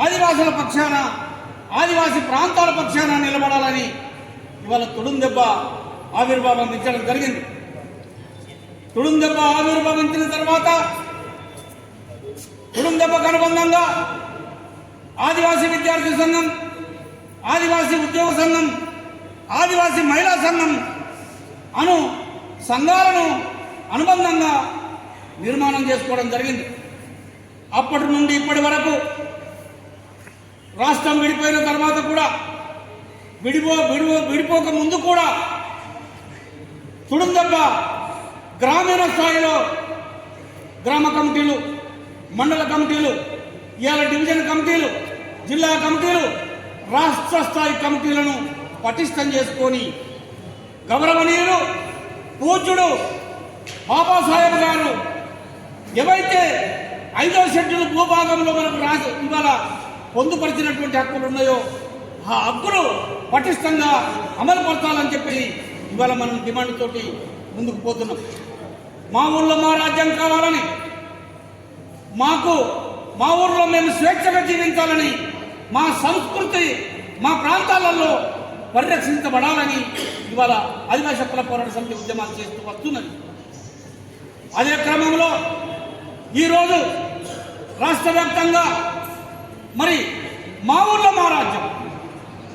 ఆదివాసుల పక్షాన ఆదివాసీ ప్రాంతాల పక్షాన నిలబడాలని ఇవాళ తుడుందెబ్బ ఆవిర్భావం ఇచ్చడం జరిగింది. తుడుందెబ్బ ఆవిర్భవించిన తర్వాత తుడుందెబ్బకు అనుబంధంగా ఆదివాసీ విద్యార్థి సంఘం ఆదివాసీ ఉద్యోగ సంఘం ఆదివాసీ మహిళా సంఘం అను సంఘాలను అనుబంధంగా నిర్మాణం చేసుకోవడం జరిగింది. అప్పటి నుండి ఇప్పటి వరకు రాష్ట్రం విడిపోయిన తర్వాత కూడా విడిపో విడిపో విడిపోక ముందు కూడా తుడుందెబ్బ గ్రామీణ స్థాయిలో గ్రామ కమిటీలు మండల కమిటీలు ఇవాళ డివిజన్ కమిటీలు జిల్లా కమిటీలు రాష్ట్ర స్థాయి కమిటీలను పటిష్టం చేసుకొని గౌరవనీయులు పూజ్యుడు బాబాసాహెబ్ గారు ఏవైతే ఐదో షెడ్యూల్ భూభాగంలో మనకు రాసి ఇవాళ పొందుపరిచినటువంటి హక్కులు ఉన్నాయో ఆ హక్కులు పటిష్టంగా అమలుపరచాలని చెప్పి ఇవాళ మనం డిమాండ్ తోటి ముందుకు పోతున్నాం. మా ఊళ్ళో మా రాజ్యం కావాలని మాకు మా ఊర్లో మేము స్వేచ్ఛగా జీవించాలని మా సంస్కృతి మా ప్రాంతాలలో పరిరక్షించబడాలని ఇవాళ ఆదివాసీ హక్కుల పోరాట సమితి ఉద్యమాలు చేస్తూ వస్తున్నది. అదే క్రమంలో ఈరోజు రాష్ట్ర వ్యాప్తంగా మరి మా ఊళ్ళో మా రాజ్యం.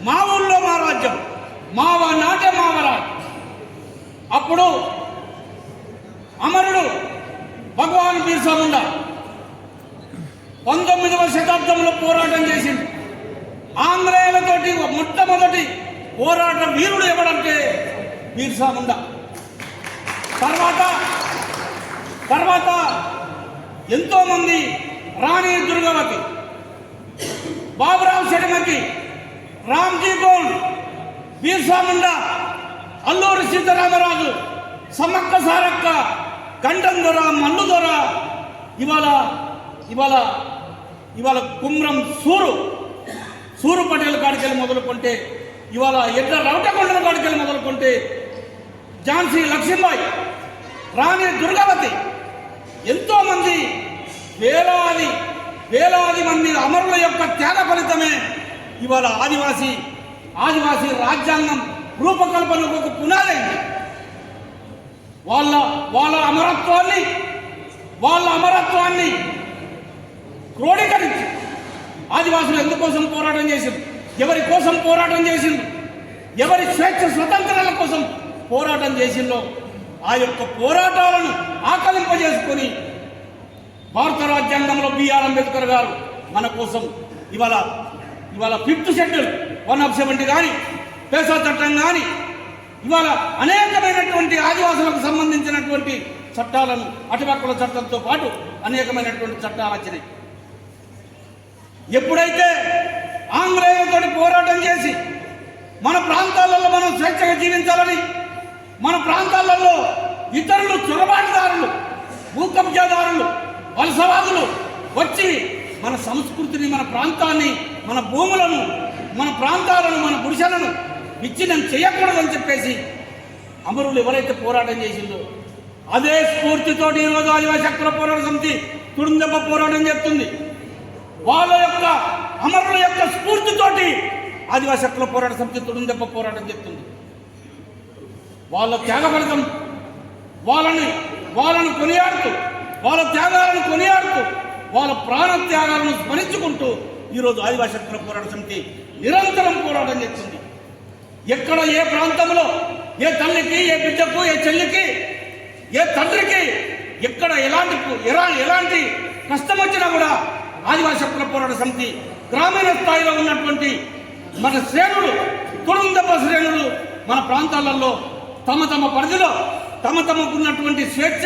మా ఊళ్ళో మా రాజ్యం. మావ నాటే మావరాజ్ అప్పుడు అమరుడు భగవాన్ బిర్సా ముండా పంతొమ్మిదవ శతాబ్దంలో పోరాటం చేసింది ఆంగ్లేయులతోటి మొట్టమొదటి పోరాట వీరుడు ఎవడంటే బిర్సా ముండా. తర్వాత తర్వాత ఎంతోమంది రాణి దుర్గవతి. గారికి రామ్జీ గోల్డ్ బీర్సా ముండా అల్లూరి సీతారామరాజు సమ్మక్క సారక్క గండం దొర మల్లు దొర ఇవాళ ఇవాళ ఇవాళ కుమ్రం సూరు. సూరు పటేల్ కాడికెళ్ళి మొదలుకుంటే ఇవాళ ఎడ్ల రౌటకొండల కాడికెళ్ళి మొదలుకుంటే ఝాన్సీ లక్ష్మీబాయి రాణి దుర్గావతి ఎంతోమంది వేలాది వేలాది మంది అమరుల యొక్క త్యాగ ఫలితమే ఇవాళ ఆదివాసీ ఆదివాసీ రాజ్యాంగం రూపకల్పనకు ఒక పునాదైంది. వాళ్ళ వాళ్ళ అమరత్వాన్ని వాళ్ళ అమరత్వాన్ని క్రోడీకరించి ఆదివాసులు ఎందుకోసం పోరాటం చేసింది ఎవరి కోసం పోరాటం చేసింది ఎవరి స్వేచ్ఛ స్వతంత్రాల కోసం పోరాటం చేసిందో ఆ యొక్క పోరాటాలను ఆకలింపజేసుకొని భారత రాజ్యాంగంలో బిఆర్ అంబేద్కర్ గారు మన కోసం ఇవాళ ఇవాళ fifth schedule one of seventy కానీ పేసా చట్టం కానీ ఇవాళ అనేకమైనటువంటి ఆదివాసులకు సంబంధించినటువంటి చట్టాలను అటుపక్కల చట్టంతో పాటు అనేకమైనటువంటి చట్టాలు వచ్చినాయి. ఎప్పుడైతే ఆంగ్లేయులతో పోరాటం చేసి మన ప్రాంతాలలో మనం స్వేచ్ఛగా జీవించాలని మన ప్రాంతాలలో ఇతరులు చొరబాటుదారులు భూకబ్జాదారులు వలసవాదులు వచ్చి మన సంస్కృతిని మన ప్రాంతాన్ని మన భూములను మన ప్రాంతాలను మన పురుషులను విచ్ఛిన్నం చేయకూడదని చెప్పేసి అమరులు ఎవరైతే పోరాటం చేసిందో అదే స్ఫూర్తితోటి ఈరోజు ఆదివాసీ హక్కుల పోరాట సమితి తుడుందెబ్బ పోరాటం చేస్తుంది. వాళ్ళ యొక్క అమరుల యొక్క స్ఫూర్తితోటి ఆదివాసీ హక్కుల పోరాట సమితి తుడుందెబ్బ పోరాటం చేస్తుంది. వాళ్ళ త్యాగ వాళ్ళని వాళ్ళను కొనియాడుతూ వాళ్ళ త్యాగాలను కొనియాడుతూ వాళ్ళ ప్రాణత్యాగాలను స్మరించుకుంటూ ఈరోజు ఆదివాసీ హక్కుల పోరాట సమితి నిరంతరం పోరాటం చేస్తుంది. ఎక్కడ ఏ ప్రాంతంలో ఏ తల్లికి ఏ బిడ్డకు ఏ చెల్లికి ఏ తండ్రికి ఎక్కడ ఎలాంటి ఎలా ఎలాంటి కష్టం వచ్చినా కూడా ఆదివాసీ హక్కుల పోరాట సమితి గ్రామీణ స్థాయిలో ఉన్నటువంటి మన శ్రేణులు కుటుంబ శ్రేణులు మన ప్రాంతాలలో తమ తమ పరిధిలో తమ తమకున్నటువంటి స్వేచ్ఛ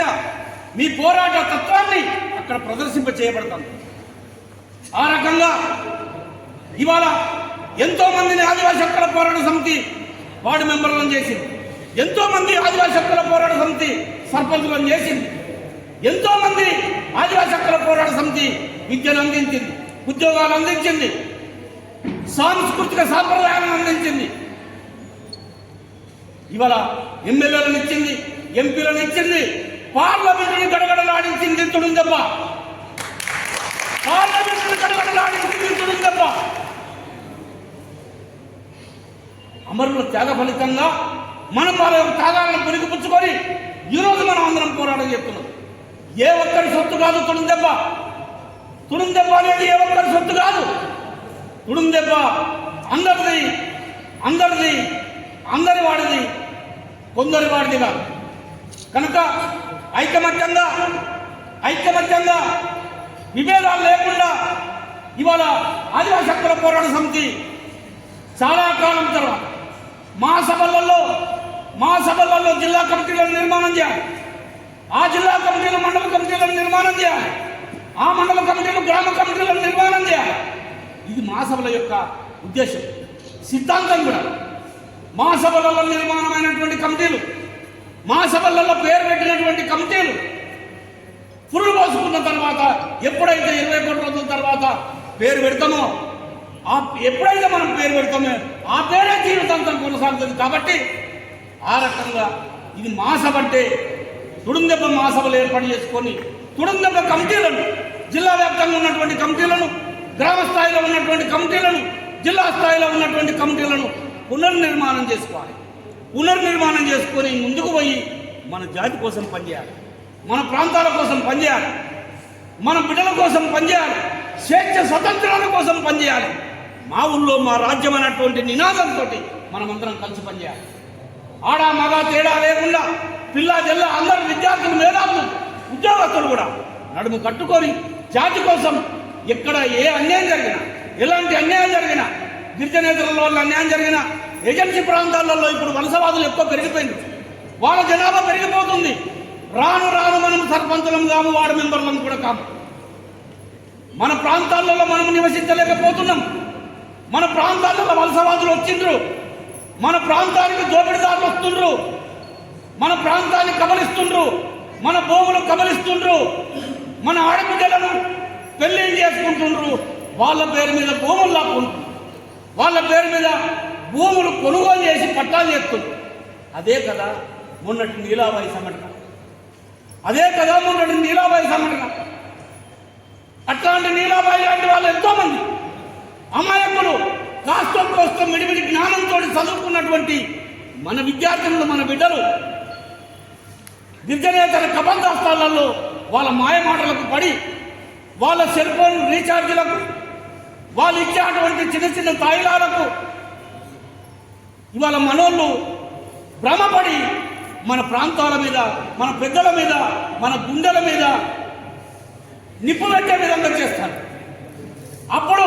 మీ పోరాట తత్వాన్ని అక్కడ ప్రదర్శింప చేయబడతాను ఆ రకంగా ఇవాళ ఎంతో మందిని ఆదివాసీ హక్కుల పోరాట సమితి వార్డు మెంబర్లను చేసింది. ఎంతో మంది ఆదివాసీ హక్కుల పోరాట సమితి సర్పంచులను చేసింది. ఎంతో మంది ఆదివాసీ హక్కుల పోరాట సమితి విద్యను అందించింది ఉద్యోగాలు అందించింది సాంస్కృతిక సాంప్రదాయాలను అందించింది. ఇవాళ ఎమ్మెల్యేలను ఇచ్చింది ఎంపీలను ఇచ్చింది పార్లమెంటును గడగడలాడించింది తుడుందప్ప అమరుల త్యాగ ఫలితంగా మనం వాళ్ళ త్యాగాలను పురిగిపుచ్చుకొని ఈరోజు మనం అందరం పోరాటం చెప్తున్నాం ఏ ఒక్కరి సొత్తు కాదు తుడుందెబ్బ తుడుందెబ్బ అనేది ఏ ఒక్కరి సొత్తు కాదు. తుడుందెబ్బ అందరిది అందరిది అందరి వాడిది కొందరి వాడిది కాదు కనుక ఐకమత్యంగా ఐకమత్యంగా విభేదాలు లేకుండా ఇవాళ ఆదివాసీ హక్కుల పోరాట సమితి చాలా కాలం తర్వాత మా మహాసభలలో మా సభలలో జిల్లా కమిటీలను నిర్మాణం చేయాలి. ఆ జిల్లా కమిటీలు మండల కమిటీలను నిర్మాణం చేయాలి. ఆ మండల కమిటీలు గ్రామ కమిటీలను నిర్మాణం చేయాలి. ఇది మా సభల యొక్క ఉద్దేశం సిద్ధాంతం కూడా. మహాసభలలో నిర్మాణమైనటువంటి కమిటీలు మా సభలలో పేరు పెట్టినటువంటి కమిటీలు పురుగు పోసుకున్న తర్వాత ఎప్పుడైతే ఇరవై కోట్ల రోజుల తర్వాత పేరు పెడతామో ఆ ఎప్పుడైతే మనం పేరు పెడతామో ఆ పేరే జీవితాంతం కొనసాగుతుంది. కాబట్టి ఆ రకంగా ఇది మాసభ అంటే తుడుందెబ్బ మాసభలు ఏర్పాటు చేసుకొని తుడుందెబ్బ కమిటీలను జిల్లా వ్యాప్తంగా ఉన్నటువంటి కమిటీలను గ్రామ స్థాయిలో ఉన్నటువంటి కమిటీలను జిల్లా స్థాయిలో ఉన్నటువంటి కమిటీలను పునర్నిర్మాణం చేసుకోవాలి. పునర్నిర్మాణం చేసుకొని ముందుకు పోయి మన జాతి కోసం పనిచేయాలి. మన ప్రాంతాల కోసం పనిచేయాలి. మన బిడ్డల కోసం పనిచేయాలి. స్వేచ్ఛ స్వతంత్రాల కోసం పనిచేయాలి. మా ఊళ్ళో మా రాజ్యం అనేటువంటి నినాదంతో మనమందరం కలిసి పనిచేయాలి. ఆడ మగ తేడా లేకుండా పిల్ల జల్ల అందరు విద్యార్థులు మేధావులు ఉద్యోగస్తులు కూడా నడుము కట్టుకొని జాతి కోసం ఎక్కడ ఏ అన్యాయం జరిగినా ఎలాంటి అన్యాయం జరిగినా గిరిజనేతల వల్ల అన్యాయం జరిగినా ఏజెన్సీ ప్రాంతాలలో ఇప్పుడు వలసవాదులు ఎక్కువ పెరిగిపోయింది. వాళ్ళ జనాభా పెరిగిపోతుంది. రాను రాను మనం సర్పంచులం కాము వార్డు మెంబర్లం కూడా కాము. మన ప్రాంతాలలో మనం నివసించలేకపోతున్నాం. మన ప్రాంతాలలో వలసవాదులు వచ్చిండ్రు. మన ప్రాంతానికి దోపిడిదారులు వస్తుండ్రు. మన ప్రాంతాన్ని కబలిస్తుండ్రు. మన భూములు కబలిస్తుండ్రు. మన ఆడబిడ్డలను పెళ్ళి చేసుకుంటుండ్రు. వాళ్ళ పేరు మీద భూములు లాక్కుంటారు వాళ్ళ పేరు మీద భూములు కొనుగోలు చేసి పట్టాలు చేస్తుంది. అదే కదా మొన్నటి నీలాబాయి సంఘటన. అదే కదా మొన్నటి నీలాబాయి సంఘటన. అట్లాంటి నీలాబాయి లాంటి వాళ్ళు ఎంతోమంది. అమాయకులు కాస్త కోస్తో మిడిమిడి జ్ఞానంతో చదువుకున్నటువంటి మన విద్యార్థులు మన బిడ్డలు గిరిజనేతర కబంధాస్థాలలో వాళ్ళ మాయమాటలకు పడి వాళ్ళ సెల్ ఫోన్ రీఛార్జీలకు వాళ్ళు ఇచ్చేటువంటి చిన్న చిన్న తాయిలాలకు ఇవాళ మనోళ్ళు భ్రమపడి మన ప్రాంతాల మీద మన పెద్దల మీద మన గుండెల మీద నిప్పు పెట్టే విధంగా చేస్తారు. అప్పుడు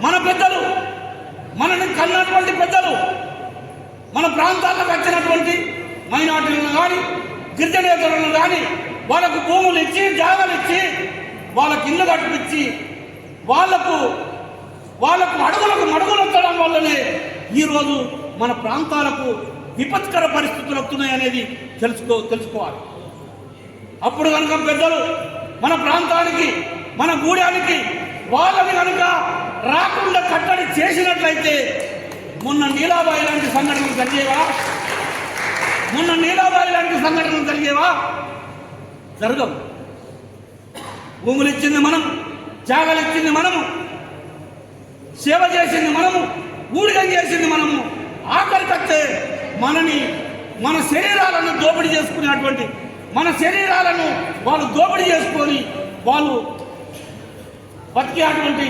మన పెద్దలు మనని కన్నటువంటి పెద్దలు మన ప్రాంతాలకు వచ్చినటువంటి మైనార్టీలను కానీ గిరిజనేతలను కానీ వాళ్ళకు భూములు ఇచ్చి జాగాలు ఇచ్చి వాళ్ళకి ఇల్లు కట్టించి వాళ్ళకు వాళ్ళకు అడుగులకు మడుగులు ఎత్తడం వల్లనే ఈరోజు మన ప్రాంతాలకు విపత్కర పరిస్థితులు వస్తున్నాయి అనేది తెలుసుకో తెలుసుకోవాలి. అప్పుడు కనుక పెద్దలు మన ప్రాంతానికి మన గూడానికి వాళ్ళని కనుక రాకుండా కట్టడి చేసినట్లయితే మొన్న నీలాబాయి లాంటి సంఘటనలు జరిగేవా? మొన్న నీలాబాయి లాంటి సంఘటనలు జరిగేవా? జరగవు. భూములు ఇచ్చింది మనం జాగలు ఇచ్చింది మనము సేవ చేసింది మనము ఊడిగం చేసింది మనము ఆఖరికత్తే మనని మన శరీరాలను దోపిడీ చేసుకునేటువంటి మన శరీరాలను వాళ్ళు దోపిడీ చేసుకొని వాళ్ళు బతికేటువంటి